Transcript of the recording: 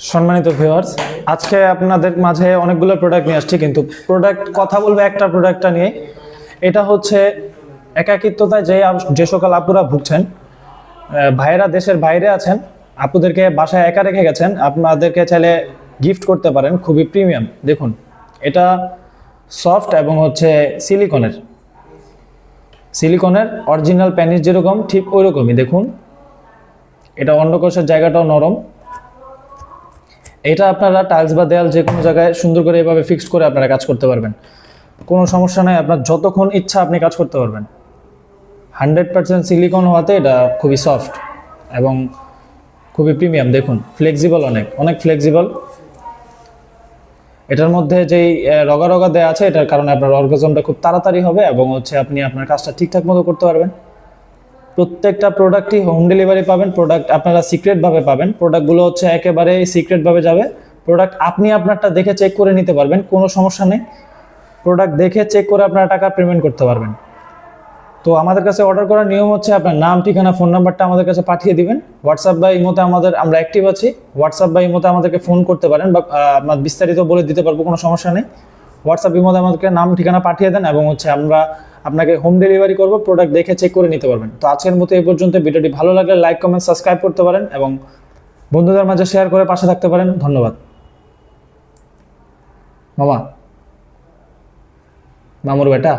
সম্মানিত ভিউয়ার্স আজকে আপনাদের মাঝে অনেকগুলো প্রোডাক্ট নিয়ে আসছি, কিন্তু প্রোডাক্ট কথা বলব একটা প্রোডাক্টটা নিয়ে। এটা হচ্ছে একাকিত্বতায় যে যে সকল আপুরা ভুগছেন ভাইয়েরা দেশের বাইরে আছেন, আপুদেরকে বাসায় একা রেখে গেছেন, আপনাদেরকে চাইলে গিফট করতে পারেন, খুবই প্রিমিয়াম দেখুন, এটা সফট এবং হচ্ছে সিলিকনের সিলিকনের অরিজিনাল প্যানিস যেরকম, ঠিক ওই রকমই দেখুন, এটা অন্ডকোষের জায়গাটাও নরম। এটা আপনারা টাইলস বা দেয়াল যে কোনো জায়গায় সুন্দর করে এভাবে ফিক্সড করে আপনারা কাজ করতে পারবেন। কোনো সমস্যা নাই, আপনার যতক্ষণ ইচ্ছা আপনি কাজ করতে পারবেন। হান্ড্রেড পার্সেন্ট সিলিকন হওয়াতে এটা খুবই সফট এবং খুবই প্রিমিয়াম দেখুন ফ্লেক্সিবল অনেক অনেক ফ্লেক্সিবল এটার মধ্যে যেই রগা রগা দেয়া আছে, এটার কারণে আপনার অর্গাজমটা খুব তাড়াতাড়ি হবে এবং হচ্ছে আপনি আপনার কাজটা ঠিকঠাক মতো করতে পারবেন। প্রত্যেকটা প্রোডাক্টই হোম ডেলিভারি পাবেন প্রোডাক্ট আপনারা সিক্রেটভাবে পাবেন। প্রোডাক্টগুলো হচ্ছে একেবারে সিক্রেটভাবে যাবে। প্রোডাক্ট আপনি আপনারটা দেখে চেক করে নিতে পারবেন, কোনো সমস্যা নেই। প্রোডাক্ট দেখে চেক করে আপনারা টাকা পেমেন্ট করতে পারবেন। তো আমাদের কাছে অর্ডার করার নিয়ম হচ্ছে আপনার নাম, ঠিকানা ফোন নাম্বারটা আমাদের কাছে পাঠিয়ে দিবেন। হোয়াটসঅ্যাপ বা ইমোতে আমাদের, আমরা অ্যাক্টিভ আছি। হোয়াটসঅ্যাপ বা ইমোতে আমাদেরকে ফোন করতে পারেন বা আপনার বিস্তারিত বলে দিতে পারব, কোনো সমস্যা নেই। হোয়াটসঅ্যাপ মধ্যে আমাদেরকে নাম, ঠিকানা পাঠিয়ে দেন এবং হচ্ছে আমরা আপনাকে হোম ডেলিভারি করব প্রোডাক্ট দেখে চেক করে নিতে পারবেন। তো আজকের মতো এই পর্যন্ত, ভিডিওটি ভালো লাগলে লাইক কমেন্ট সাবস্ক্রাইব করতে পারেন এবং বন্ধুদের মাঝে শেয়ার করে পাশে থাকতে পারেন। ধন্যবাদ। মামা, মামুর বেটা?